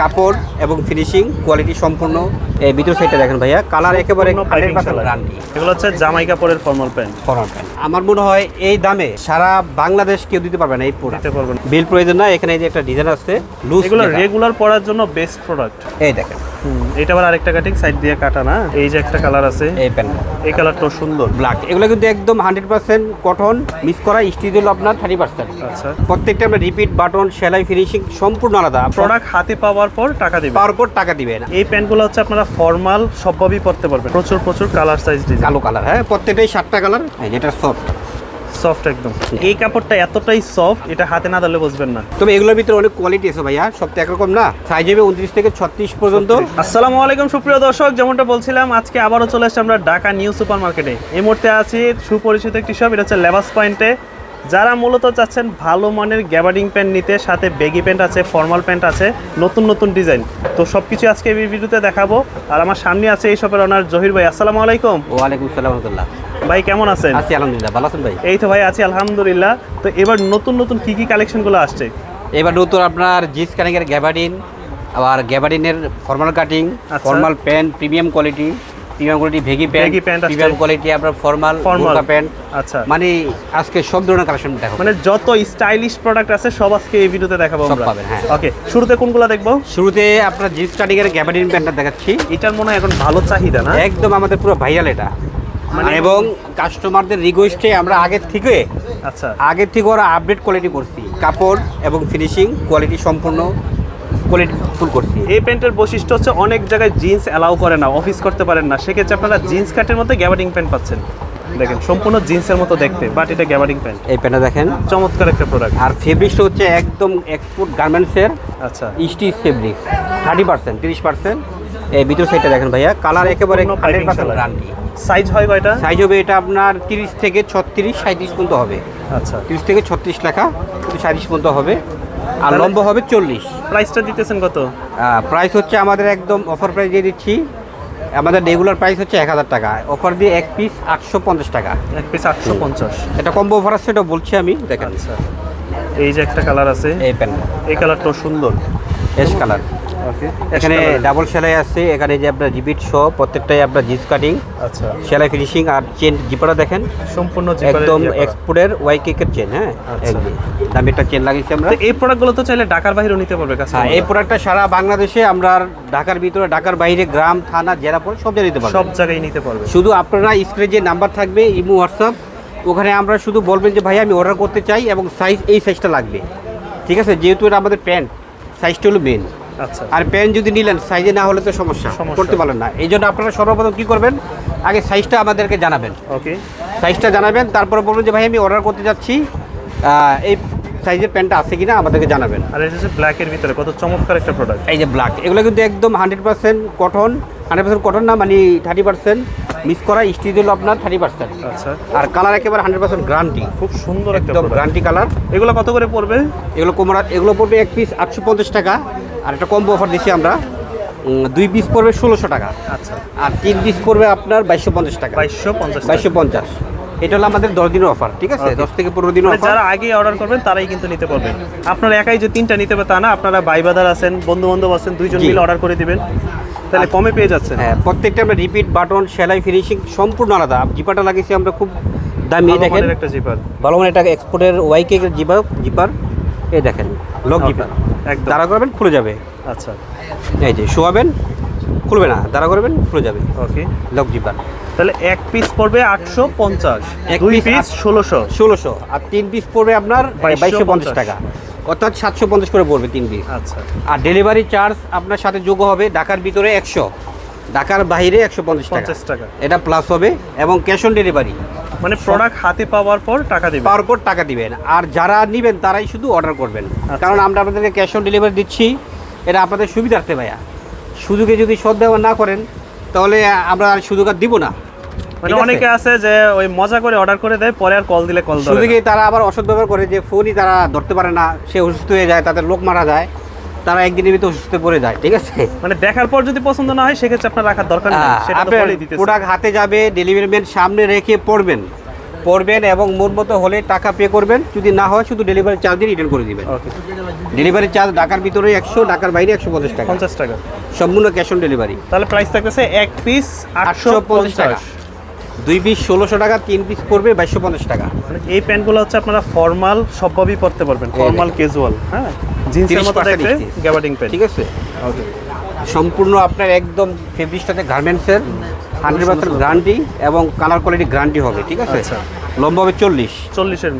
কাপড় এবং finishing quality সম্পূর্ণ এই ভিতর সাইডটা দেখেন ভাইয়া। কালার একেবারে এগুলো হচ্ছে জামাই কাপড়ের ফর্মাল প্যান্ট ফর্মাল প্যান্ট আমার মনে হয় এই দামে সারা বাংলাদেশ কেউ দিতে পারবে না এই প্রোডাক্ট দিতে না। বিল প্রয়োজন না এখানে এই যে একটা ডিজাইন আছে লুজ এগুলো রেগুলার পরার জন্য বেস্ট প্রোডাক্ট এই দেখেন। এটা আবার আরেকটা কাটিং সাইড দিয়ে কাটা না? এই যে একটা কালার আছে। এই প্যান্ট এই কালারটাও সুন্দর। ব্ল্যাক এগুলো কিন্তু একদম হান্ড্রেড পার্সেন্ট কটন মিক্স করা স্টিচ হলো আপনার থার্টি পার্সেন্ট আচ্ছা। প্রত্যেকটা আমরা রিপিট বাটন সেলাই ফিনিশিং সম্পূর্ণ আলাদা। প্রোডাক্ট হাতে পাওয়ার পর টাকা দিবেন পাওয়ার পর টাকা দিবেন এই প্যান্টগুলো হচ্ছে আপনারা ফর্মাল সবভাবেই পরতে পারবেন। প্রচুর প্রচুর কালার সাইজ কালো কালার হ্যাঁ প্রত্যেকটাই সাতটা কালার যেটা সফট সফট একদম। এই কাপড়টা এতটাই সফট এটা হাতে না দিলে বুঝবেন না। তবে এগুলোর ভিতরে অনেক কোয়ালিটি আছে ভাইয়া সব তো একরকম না? সাইজ হবে উনত্রিশ থেকে ছত্রিশ পর্যন্ত। আসসালামু আলাইকুম সুপ্রিয় দর্শক যেমনটা বলছিলাম আজকে আবারও চলে এসেছি আমরা ঢাকা নিউ সুপার মার্কেটে এই মুহূর্তে আছি সুপরিচিত একটি শপ এটা হচ্ছে লেবাস পয়েন্টে যারা মূলত চাচ্ছেন ভালো মানের গ্যাবার্ডিং প্যান্ট নিতে সাথে বেগি প্যান্ট আছে ফর্মাল প্যান্ট আছে নতুন নতুন ডিজাইন তো সব কিছু আজকে এই ভিডিওতে দেখাবো। আর আমার সামনে আছে এই শপের ওনার জহির ভাই। আসসালামু আলাইকুম। ওয়ালাইকুম সালাম রহমতুল্লাহ। ভাই কেমন আছেন? আছি আলহামদুলিল্লাহ ভালো আছেন ভাই? এই তো ভাই আছি আলহামদুলিল্লাহ। তো এবার নতুন নতুন কি কি কালেকশনগুলো আসছে? এবার নতুন আপনার জিন্স কানিংয়ের গ্যাবাডিন আবার গ্যাবাডিনের formal cutting. Formal pant premium quality premium quality ভেগি pant. Premium quality আপনার ফর্মাল ফর্মাল প্যান্ট আচ্ছা। মানে আজকে সব ধরনের কালেকশন দেখো মানে যত স্টাইলিশ প্রোডাক্ট আছে সব আজকে এই ভিডিওতে দেখাবো সব আমরা। পাবেন, হ্যাঁ। ওকে শুরুতে কোনগুলো দেখব? শুরুতে আপনার জিন্স কাটিংয়ের গ্যাবাডিন প্যান্টটা দেখাচ্ছি। এটার মনে হয় এখন ভালো চাহিদা না? একদম আমাদের পুরো ভাইরাল এটা। এবং কাস্টমারদের রিকোয়েস্টে আমরা আগের থেকে আচ্ছা। আগের থেকে ওরা আপডেট কোয়ালিটি করছি। কাপড় এবং ফিনিশিং কোয়ালিটি সম্পূর্ণ কোয়ালিটি ফুল করছি। এই প্যান্টের বৈশিষ্ট্য হচ্ছে অনেক জায়গায় জিন্স অ্যালাউ করে না অফিস করতে পারেন না। সেক্ষেত্রে আপনারা জিন্স কাটের মধ্যে গ্যাবার্ডিং প্যান্ট পাচ্ছেন। দেখেন সম্পূর্ণ জিন্সের মতো দেখতে বাট এটা গ্যাবার্ডিং প্যান্ট এই প্যান্টটা দেখেন। চমৎকার একটা প্রোডাক্ট আর ফেব্রিক্সটা হচ্ছে একদম এক্সপোর্ট গার্মেন্টসের আচ্ছা। স্টিচ ফেব্রিক্স থার্টি পার্সেন্ট তিরিশ পার্সেন্ট এই ভিতর সাইডটা দেখেন ভাইয়া। কালার একেবারে হান্ড্রেড পার্সেন্ট গ্যারান্টি সাইজ হয় কয়টা? সাইজ হবে এটা আপনার তিরিশ থেকে ছত্রিশ সাঁত্রিশ পর্যন্ত হবে। আচ্ছা। তিরিশ থেকে ছত্রিশ লেখা সাঁত্রিশ পর্যন্ত হবে। আর লম্বা হবে চল্লিশ। প্রাইসটা দিতেছেন কত? প্রাইস হচ্ছে আমাদের একদম অফার প্রাইস দিয়ে দিচ্ছি। আমাদের রেগুলার প্রাইস হচ্ছে এক হাজার টাকা। অফার দিয়ে এক পিস আটশো পঞ্চাশ টাকা। এক পিস আটশো পঞ্চাশ। এটা কম্বো অফার আছে এটা বলছি আমি দেখেন। আচ্ছা। এই যে একটা কালার আছে এই প্যান্ট এই কালারটাও সুন্দর। এস কালার এখানে ডাবল সেলাই আছে এখানে যে আপনার রিপিট সহ প্রত্যেকটাই আপনার জিন্স কাটিং আচ্ছা। সেলাই ফিনিশিং আর চেন জিপাটা দেখেন। সম্পূর্ণ একদম এক্সপোর্টের ওয়াই কেকের চেন হ্যাঁ? আচ্ছা। একদম দামি একটা চেন লাগিয়েছি আমরা। এই প্রোডাক্টগুলো তো চাইলে ঢাকার বাইরেও নিতে পারবে কাছে হ্যাঁ এই প্রোডাক্টটা সারা বাংলাদেশে আমরা ঢাকার ভিতরে ঢাকার বাইরে গ্রাম থানা জেলা পরে সব জায়গায় নিতে পারব। সব জায়গায় নিতে পারবে। শুধু আপনারা স্ক্রিনে যে নাম্বার থাকবে ইমো হোয়াটসঅ্যাপ ওখানে আমরা শুধু বলবেন যে ভাই আমি অর্ডার করতে চাই এবং সাইজ এই সাইজটা লাগবে। ঠিক আছে? যেহেতু এটা আমাদের প্যান্ট সাইজটা হলো মেন আচ্ছা। আর প্যান্ট যদি নিলেন সাইজে না হলে তো সমস্যা। করতে পারলেন না। এই জন্য আপনারা সর্বপ্রথম কী করবেন? আগে সাইজটা আমাদেরকে জানাবেন। ওকে সাইজটা জানাবেন তারপরে বলবেন যে ভাই আমি অর্ডার করতে যাচ্ছি। এই সাইজের প্যান্টটা আছে কিনা আমাদেরকে জানাবেন। আর এটা হচ্ছে ব্ল্যাকের ভিতরে কত চমৎকার একটা প্রোডাক্ট এই যে ব্ল্যাক এগুলো কিন্তু একদম hundred percent cotton hundred percent cotton না মানে থার্টি পার্সেন্ট মিস করা স্টিচ হলো আপনার থার্টি পার্সেন্ট আচ্ছা। আর কালার একেবারে হান্ড্রেড পার্সেন্ট গ্রান্টি খুব সুন্দর একটা একদম গ্যারান্টি কালার এগুলো কত করে পড়বে? এগুলো কোমরা এগুলো পড়বে এক পিস আটশো পঞ্চাশ টাকা। আর একটা কম্বো অফার দিচ্ছি আমরা দুই পিস পড়বে ষোলোশো টাকা আচ্ছা আর তিন পিস পড়বে আপনার বাইশশো পঞ্চাশ টাকা বাইশশো পঞ্চাশ বাইশশো পঞ্চাশ এটা হলো আমাদের দশ দিনের অফার ঠিক আছে দশ থেকে পনেরো দিনের মানে অফার যারা আগে অর্ডার করবেন তারাই কিন্তু নিতে পারবেন আপনারা একাই যে তিনটা নিতে হবে তা না আপনারা ভাই বাদার আছেন বন্ধু বান্ধব আছেন দুইজন। মিলে অর্ডার করে দিবেন তাহলে কমে পেয়ে যাচ্ছেন হ্যাঁ প্রত্যেকটা আমরা রিপিট বাটন সেলাই ফিনিশিং সম্পূর্ণ আলাদা জিপাটা লাগিয়েছি আমরা খুব দামি দেখেন একটা জিপার ভালো মানে এটা এক্সপোর্টের ওয়াইকে জিপার জিপার এই দেখেন লক জিপার দাঁড়া করবেন খুলে যাবে। আচ্ছা। এই যে শোয়াবেন খুলবে না দাঁড়া করবেন খুলে যাবে। ওকে। Lock zipper. তাহলে এক পিস পড়বে আটশো পঞ্চাশ এক দুই পিস ষোলোশো। ষোলোশো আর তিন পিস পড়বে আপনার বাইশশো পঞ্চাশ। টাকা। অর্থাৎ সাতশো পঞ্চাশ করে পড়বে তিন পিস আচ্ছা। আর ডেলিভারি চার্জ আপনার সাথে যোগ হবে ঢাকার ভিতরে একশো ঢাকার বাইরে একশো পঞ্চাশ পঞ্চাশ টাকা। এটা প্লাস হবে এবং ক্যাশ অন ডেলিভারি মানে প্রোডাক্ট হাতে পাওয়ার পর টাকা দিবেন। পাওয়ার পর টাকা দিবেন। আর যারা নেবেন তারাই শুধু অর্ডার করবেন। আচ্ছা। কারণ আমরা আপনাদেরকে ক্যাশ অন ডেলিভারি দিচ্ছি। এটা আপনাদের সুবিধার্থে ভাইয়া। সুযোগে যদি সদ্ব্যবহার না করেন তাহলে আমরা আর সুযোগ আর দিব না। মানে অনেকে আছে যে ওই মজা করে অর্ডার করে দেয় পরে আর কল দিলে কল ধরে সুযোগে তারা আবার অসৎ ব্যবহার করে যে ফোনই তারা ধরতে পারে না সে অসুস্থ হয়ে যায় তাদের লোক মারা যায়। তারা একদিনের ভিতরে অসুস্থ পড়ে যায় ঠিক আছে? মানে দেখার পর যদি পছন্দ না হয় সেক্ষেত্রে আপনার রাখার দরকার নেই সেটা তো আপনার দিতেছে। প্রোডাক্ট হাতে যাবে ডেলিভারি ম্যান সামনে রেখে পড়বেন। পড়বেন এবং মন মতো হলে টাকা পে করবেন যদি না হয় শুধু ডেলিভারি চার্জ দিয়ে রিটার্ন করে দেবেন। ডেলিভারি চার্জ ঢাকার ভিতরে একশো ঢাকার বাইরে একশো পঞ্চাশ টাকা। পঞ্চাশ টাকা। সম্পূর্ণ ক্যাশ অন ডেলিভারি তাহলে প্রাইস থাকতেছে এক পিস আটশো পঞ্চাশ টাকা। দুই পিস ষোলোশো টাকা তিন পিস পড়বে বাইশশো পঞ্চাশ টাকা। মানে এই প্যান্টগুলো হচ্ছে আপনারা ফর্মাল সবভাবেই পরতে পারবেন ফর্মাল ক্যাজুয়াল হ্যাঁ? জিন্সের মতো 30% দেখতে গ্যাবার্ডিং প্যান্ট ঠিক আছে? ওকে সম্পূর্ণ আপনার একদম ফেব্রিকটাতে গার্মেন্টসের হান্ড্রেড পার্সেন্ট গ্যারান্টি এবং কালার কোয়ালিটি গ্যারান্টি হবে ঠিক আছে? আচ্ছা। লম্বা হবে চল্লিশ। চল্লিশের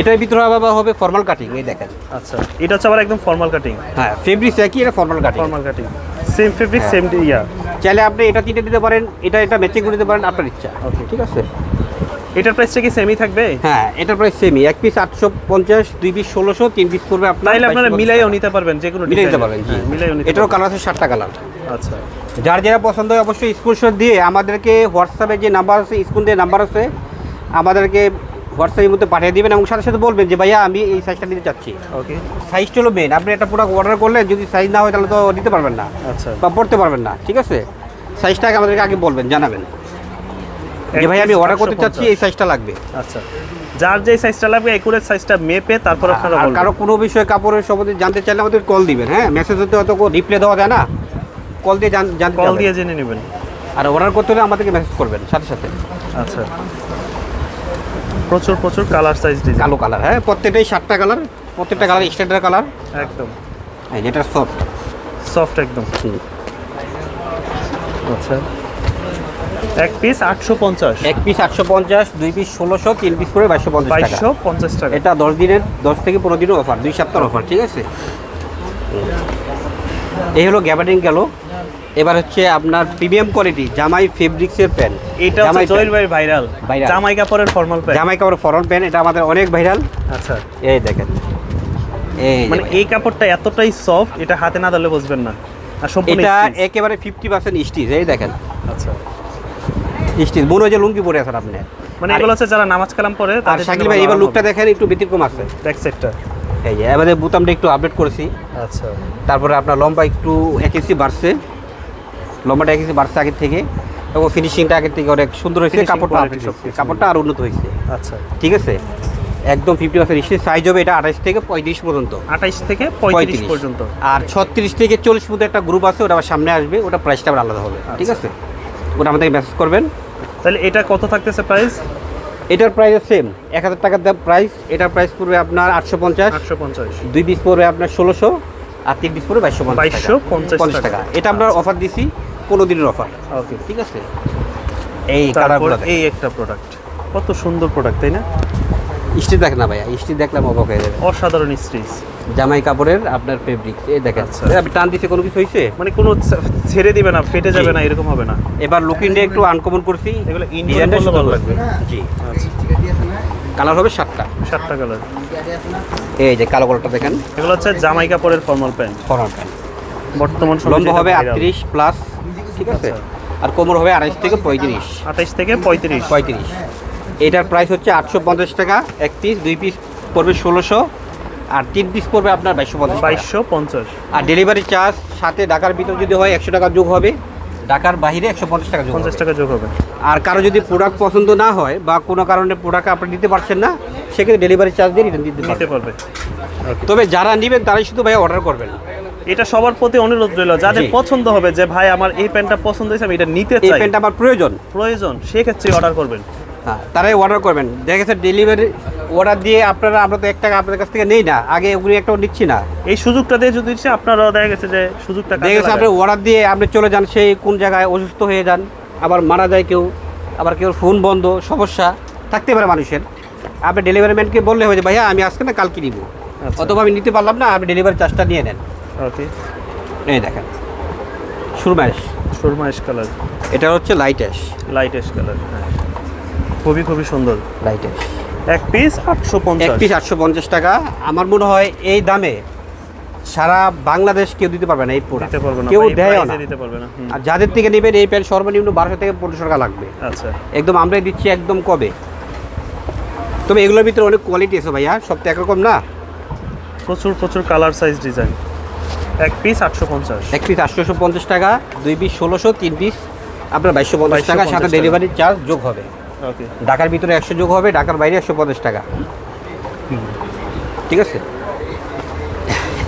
এটার ভিতরে আবার হবে ফর্মাল কাটিং এই দেখেন। আচ্ছা। এটা হচ্ছে আবার একদম ফর্মাল কাটিং হ্যাঁ ফেব্রিক একই এটা formal cutting formal cutting same fabric. Same yeah চাইলে আপনি এটা তিনটে দিতে পারেন এটা এটা ম্যাচিং করে দিতে পারেন আপনার ইচ্ছা। ওকে ঠিক আছে। এটার প্রাইসটা কি সেমই থাকবে? হ্যাঁ এটার প্রাইস সেমি এক পিস আটশো পঞ্চাশ দুই পিস ষোলোশো তিন পিস করবে আপনার তাইলে আপনারা 2250 মিলাইও নিতে পারবেন যে কোনো মিলাই design-এ। পারবেন হ্যাঁ, মিলাইও নিতে এটারও কালার আছে সাতটা কালার আচ্ছা। যার যারা পছন্দ হয় অবশ্যই স্ক্রিনশট দিয়ে আমাদেরকে হোয়াটসঅ্যাপে যে নাম্বার আছে স্ক্রিন দিয়ে নাম্বার আছে আমাদেরকে হোয়াটসঅ্যাপের মধ্যে পাঠিয়ে দেবেন এবং সাথে সাথে বলবেন যে ভাইয়া আমি এই সাইজটা নিতে চাচ্ছি। ওকে সাইজটা হলো মেন আপনি একটা প্রোডাক্ট অর্ডার করলে যদি সাইজ না হয় তাহলে তো নিতে পারবেন না আচ্ছা। বা পড়তে পারবেন না ঠিক আছে? সাইজটা আগে আমাদেরকে আগে বলবেন জানাবেন। যে ভাই আমি অর্ডার করতে চাচ্ছি এই সাইজটা লাগবে। আচ্ছা। যার যে সাইজটা লাগবে একুরেট সাইজটা মেপে তারপর আপনারা আর কারও কোনো বিষয়ে কাপড়ের সম্বন্ধে জানতে চাইলে আমাদের কল দিবেন হ্যাঁ? মেসেজ হতে অত রিপ্লাই দেওয়া যায় না। কল দিয়ে জানতে কল দিয়ে জেনে নেবেন। আর অর্ডার করতে হলে আমাদেরকে মেসেজ করবেন সাথে সাথে। আচ্ছা। প্রচুর প্রচুর কালার সাইজ ডিজাইন কালো কালার হ্যাঁ প্রত্যেকটাই সাতটা কালার প্রত্যেকটা কালার স্ট্যান্ডার্ড কালার একদম। হ্যাঁ যেটা সফট সফট একদম। আচ্ছা। এক পিস আটশো পঞ্চাশ। এক পিস আটশো পঞ্চাশ দুই পিস ষোলোশো তিন পিস করে বাইশশো পঞ্চাশ টাকা। বাইশশো পঞ্চাশ টাকা। এটা দশ দিনের দশ থেকে পনেরো দিনের অফার দুই সপ্তাহের অফার ঠিক আছে? এই হলো গ্যাবার্ডিং গেল। এবার হচ্ছে আপনার প্রিমিয়াম কোয়ালিটি জামাই ফেব্রিক্সের প্যান্ট এটা হচ্ছে জয়ের ভাই ভাইরাল জামাই কাপড়ের ফর্মাল প্যান্ট জামাই কাপড়ের ফরন প্যান্ট এটা আমাদের অনেক ভাইরাল আচ্ছা। এই দেখেন। এই মানে এই কাপড়টা এতটাই সফট এটা হাতে না ধরলে বুঝবেন না। আর সম্পূর্ণ এটা একেবারে ফিফটি পার্সেন্ট স্টিচ এই দেখেন। আচ্ছা। স্টিচ মনে হয় যে লুঙ্গি পরে আছেন আপনি। মানে এগুলো হচ্ছে যারা নামাজ কালাম পড়ে আর শাকিল ভাই এবার লুকটা দেখেন একটু ব্যতিক্রম আছে। ব্যাক সাইডটা এই যে আমাদের বুতামটা একটু আপডেট করেছি। আচ্ছা। তারপরে আপনার লম্বা একটু এক ইঞ্চি বাড়ছে। লম্বাটা এক বাড়ছে আগের থেকে এবং ফিনিশিংটা আগের থেকে অনেক সুন্দর হয়েছে কাপড়টা কাপড়টা আর উন্নত হয়েছে। আচ্ছা। ঠিক আছে? একদম ফিফটি পার্সেন্ট সাইজ হবে এটা আঠাশ থেকে পঁয়ত্রিশ পর্যন্ত। আঠাইশ থেকে পঁয়ত্রিশ পর্যন্ত। আর ছত্রিশ থেকে চল্লিশ মধ্যে একটা গ্রুপ আছে ওটা আবার সামনে আসবে ওটা প্রাইসটা আবার আলাদা হবে। ঠিক আচ্ছা। আছে? ওটা আমাদেরকে মেসেজ করবেন। তাহলে এটা কত থাকতেছে প্রাইস এটার প্রাইস সেম এক হাজার টাকার দাম প্রাইস এটার প্রাইস পড়বে আপনার আটশো পঞ্চাশ। আটশো পঞ্চাশ। দুই পিস পড়বে আপনার ষোলোশো আর তিন পিস পড়বে বাইশশো পঞ্চাশ পঞ্চাশ টাকা। এটা আমরা অফার দিছি। পনেরো দিনের অফার। ওকে। ঠিক আছে? এই কালারগুলো এই একটা প্রোডাক্ট কত সুন্দর প্রোডাক্ট তাই না? স্টিচ দেখ না ভাইয়া স্টিচ দেখলাম অবাক হয়ে যাবে। অসাধারণ স্টিচ জামাই কাপড়ের আপনার ফেব্রিক এই দেখেন। আচ্ছা। আপনি টান দিতে কোনো কিছু হয়েছে মানে কোনো ছেড়ে দিবে না ফেটে যাবে না এরকম হবে না। এবার লুক লুকিংটা একটু আনকমন করছি। এগুলো ডিজাইনটা ভালো লাগবে। জি। আচ্ছা। কালার হবে সাতটা। সাতটা কালার এই যে কালো কালারটা দেখেন। এগুলো হচ্ছে জামাই কাপড়ের ফর্মাল প্যান্ট ফরন প্যান্ট বর্তমান সময়ে লম্বা হবে। আটত্রিশ প্লাস ঠিক আছে? আর কোমর হবে আড়াইশ থেকে পঁয়ত্রিশ। আঠাইশ থেকে পঁয়ত্রিশ। পঁয়ত্রিশ। এটার প্রাইস হচ্ছে আটশো পঞ্চাশ টাকা এক পিস দুই পিস পড়বে ষোলোশো আর তিন পিস পড়বে আপনার বাইশশো পঞ্চাশ বাইশশো পঞ্চাশ। আর ডেলিভারি চার্জ সাথে ঢাকার ভিতর যদি হয় একশো টাকা যোগ হবে ঢাকার বাইরে একশো পঞ্চাশ টাকা যোগ পঞ্চাশ টাকা যোগ হবে। আর কারও যদি প্রোডাক্ট পছন্দ না হয় বা কোনো কারণে প্রোডাক্ট আপনি দিতে পারছেন না সেক্ষেত্রে ডেলিভারি চার্জ দিয়ে রিটার্ন দিতে পারবে। তবে যারা নেবেন তারাই শুধু ভাই অর্ডার করবেন। এটা সবার প্রতি অনুরোধ রইল যাদের পছন্দ হবে যে ভাই আমার এই প্যান্টটা পছন্দ হয়েছে আমি এটা নিতে চাই। এই প্যান্টটা আমার প্রয়োজন। প্রয়োজন সেক্ষেত্রে অর্ডার করবেন। হ্যাঁ তারাই অর্ডার করবেন। দেখা গেছে ডেলিভারি অর্ডার দিয়ে আপনারা আমরা তো এক টাকা আপনাদের কাছ থেকে নেই না আগে ওগুলি একটাও নিচ্ছি না। এই সুযোগটা দিয়ে যদি দিচ্ছে আপনারা দেখা গেছে যে সুযোগটা দেখা গেছে আপনি অর্ডার দিয়ে আপনি চলে যান সেই কোন জায়গায় অসুস্থ হয়ে যান আবার মারা যায় কেউ আবার কেউ ফোন বন্ধ সমস্যা থাকতে পারে মানুষের। আপনি ডেলিভারি ম্যানকে বললে হয়ে যায় ভাইয়া আমি আজকে না কালকে নিব। আচ্ছা। অথবা আমি নিতে পারলাম না আপনি ডেলিভারি চার্জটা নিয়ে নেন। ওকে এই দেখেন। সুরমাইশ সুরমাইশ কালার। এটা হচ্ছে light ash. Light ash colour খুবই খুবই সুন্দর। Light ash. এক পিস আটশো এক পঞ্চাশ পিস আটশো পঞ্চাশ টাকা। আমার মনে হয় এই দামে সারা বাংলাদেশ কেউ দিতে পারবে না এই প্রোডাক্ট দিতে পারবে না কেউ price না। দিতে পারবে না আর যাদের থেকে নেবেন এই প্যান্ট সর্বনিম্ন বারোশো থেকে পনেরোশো টাকা লাগবে। আচ্ছা। একদম আমরাই দিচ্ছি একদম কবে। তবে এগুলোর ভিতরে অনেক কোয়ালিটি আছে ভাইয়া সব তো একরকম না? প্রচুর প্রচুর কালার সাইজ ডিজাইন এক পিস আটশো পঞ্চাশ। এক পিস আটশোশো পঞ্চাশ টাকা দুই পিস ষোলোশো তিন পিস আপনার বাইশশো পঞ্চাশ টাকা 2250 সাথে। ডেলিভারি চার্জ যোগ হবে। ওকে ঢাকার ভিতরে একশো যোগ হবে ঢাকার বাইরে একশো পঞ্চাশ টাকা। ঠিক আছে?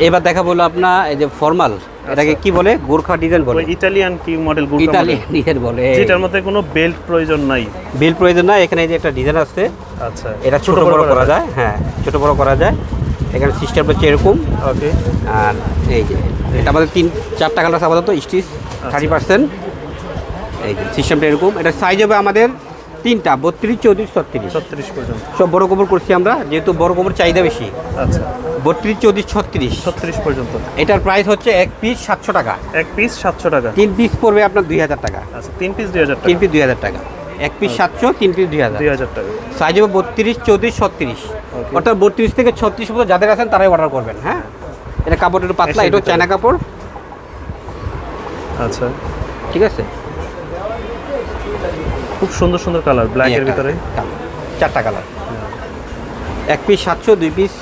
এবার দেখা বলল আপনার এই যে ফর্মাল এটাকে কি বলে? গোর্খা ডিজাইন বলে। ইটালিয়ান কি মডেলগুলো ইতালিয়ান ডিজাইন বলে। যেটার মধ্যে কোনো বেল্ট প্রয়োজন নাই। বিল প্রয়োজন না এখানে যে একটা ডিজাইন আছে। আচ্ছা। এটা ছোট বড় করা যায় হ্যাঁ ছোট বড় করা যায়। এখানে সিস্টেম হচ্ছে এরকম। ওকে আর এই যে এটা আমাদের তিন চারটা কালার আছে আপাতত স্টিচ থার্টি পার্সেন্ট এই যে সিস্টেমটা এরকম। এটা সাইজ হবে আমাদের তিনটা বত্রিশ চৌত্রিশ ছত্রিশ। ছত্রিশ পর্যন্ত। সব বড় কোমর করছি আমরা যেহেতু বড় কোমর চাহিদা বেশি। আচ্ছা। বত্রিশ চৌত্রিশ ছত্রিশ। ছত্রিশ পর্যন্ত। এটার প্রাইস হচ্ছে এক পিস সাতশো টাকা। এক পিস সাতশো টাকা। তিন পিস পড়বে আপনার দুই হাজার টাকা। আচ্ছা তিন পিস দুই হাজার তিন টাকা পিস দুই হাজার টাকা। এক পিস সাতশো তিন পিস দুই হাজার। দুই হাজার টাকা। সাইজ হবে বত্রিশ চৌত্রিশ ছত্রিশ. অর্থাৎ বত্রিশ থেকে ছত্রিশ মতো যাদের আছেন তারাই অর্ডার করবেন হ্যাঁ? এটা কাপড় একটু পাতলা এটা। চায়না কাপড়। আচ্ছা। ঠিক আছে? খুব সুন্দর সুন্দর কালার এই ব্ল্যাকের একটা ভিতরে। চারটা কালার। এক পিস সাতশো দুই পিস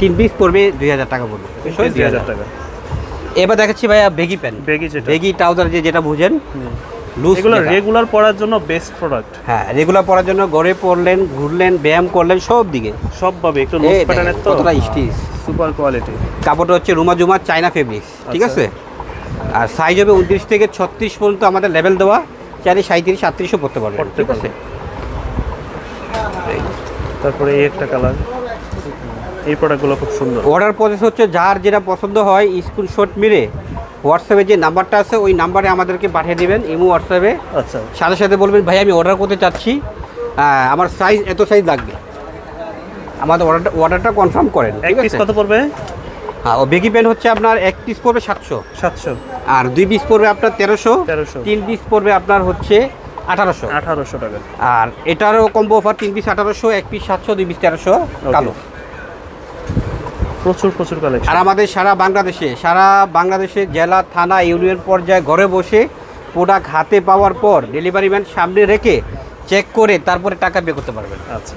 তিন পিস পড়বে দুই হাজার টাকা পড়বে। দুই হাজার টাকা। এবার দেখাচ্ছি ভাইয়া baggy pant baggy baggy trouser যে যেটা বুঝেন। এগুলো রেগুলার পরার জন্য বেস্ট প্রোডাক্ট হ্যাঁ রেগুলার পরার জন্য ঘরে পরলেন ঘুরলেন ব্যায়াম করলেন সব দিকে। সবভাবে একটু লুজ প্যাটার্নের তো কতটা স্টিচ সুপার কোয়ালিটি কাপড়টা হচ্ছে রুমা জুমা চায়না ফেব্রিক্স ঠিক আচ্ছা। আছে? আর সাইজ হবে উনত্রিশ থেকে ছত্রিশ পর্যন্ত আমাদের লেভেল দেওয়া। চাইলে সাঁত্রিশ আটত্রিশও পড়তে পড়তে ঠিক আছে? তারপরে এই একটা কালার এই প্রোডাক্টগুলো খুব সুন্দর। অর্ডার প্রসেস হচ্ছে যার যেটা পছন্দ হয় স্ক্রিনশট মেরে হোয়াটসঅ্যাপে যে নাম্বারটা আছে ওই নাম্বারে আমাদেরকে পাঠিয়ে দেবেন ইমো হোয়াটসঅ্যাপে আচ্ছা। সাথে সাথে বলবেন ভাই আমি অর্ডার করতে চাচ্ছি। আমার সাইজ এত সাইজ লাগবে। আমাদের অর্ডারটা অর্ডারটা কনফার্ম করেন এক পিস কত পড়বে? হ্যাঁ ও বেগি প্যান্ট হচ্ছে আপনার এক পিস পড়বে সাতশো। সাতশো। আর দুই পিস পড়বে আপনার তেরোশো। তেরোশো। তিন পিস পড়বে আপনার হচ্ছে আঠারোশো। আঠারোশো টাকা। আর এটারও কম্বো অফার তিন পিস আঠারোশো এক পিস সাতশো দুই পিস তেরোশো কালো। প্রচুর প্রচুর কালেকশন আর আমাদের সারা বাংলাদেশে সারা বাংলাদেশে জেলা থানা ইউনিয়ন পর্যায়ে ঘরে বসে প্রোডাক্ট হাতে পাওয়ার পর ডেলিভারি ম্যান সামনে রেখে চেক করে তারপরে টাকা পে করতে পারবেন। আচ্ছা।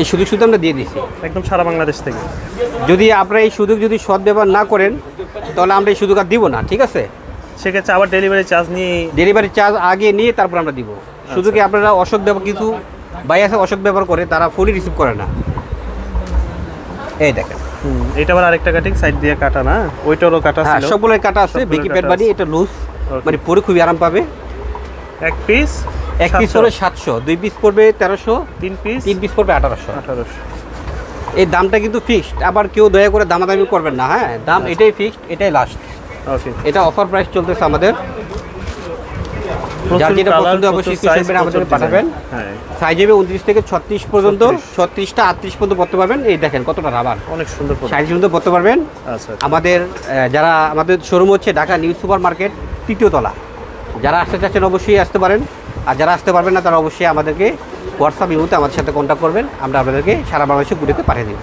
এই সুযোগ সুযোগ আমরা দিয়ে দিচ্ছি একদম সারা বাংলাদেশ থেকে। যদি আপনারা এই সুযোগ যদি সদ ব্যবহার না করেন তাহলে আমরা এই সুযোগ আর দিব না ঠিক আছে? সেক্ষেত্রে আবার ডেলিভারি চার্জ নিয়ে ডেলিভারি চার্জ আগে নিয়ে তারপর আমরা দিব। শুধু কি আপনারা অসৎ ব্যবহার কিছু বাই আছে অসৎ ব্যবহার করে তারা ফুলি রিসিভ করে না। এই দেখেন। এটা আবার আরেকটা কাটিং সাইড দিয়ে কাটা না? ওইটারও কাটা হ্যাঁ ছিল। সবগুলোর কাটা আছে বেকি প্যাড বানি এটা লুজ মানে পরে খুবই আরাম পাবে। এক পিস এক পিস পড়বে সাতশো দুই পিস পড়বে তেরোশো তিন পিস তিন পিস পড়বে আঠারোশো। আঠারোশো। এই দামটা কিন্তু ফিক্সড আবার কেউ দয়া করে দামাদামি করবেন না হ্যাঁ? দাম এটাই ফিক্সড এটাই লাস্ট ওকে এটা অফার প্রাইস চলতেছে আমাদের। যার যেটা পছন্দ হবে screenshot আমাদের পাঠাবেন। হ্যাঁ। সাইজ হবে উনত্রিশ থেকে ছত্রিশ পর্যন্ত। 36 ছত্রিশটা আটত্রিশ পর্যন্ত পড়তে পারবেন। এই দেখেন কতটা রাবার অনেক সুন্দর। সাইজ পর্যন্ত পড়তে পারবেন। আচ্ছা আমাদের যারা আমাদের শোরুম হচ্ছে ঢাকা নিউ সুপার মার্কেট তৃতীয় তলা। যারা আসতে চাচ্ছেন অবশ্যই আসতে পারেন। আর যারা আসতে পারবেন না তারা অবশ্যই আমাদেরকে হোয়াটসঅ্যাপ ইউতে আমাদের সাথে কন্ট্যাক্ট করবেন। আমরা আপনাদেরকে সারা বাংলাদেশে ঘুরেতে পাঠিয়ে দেবো।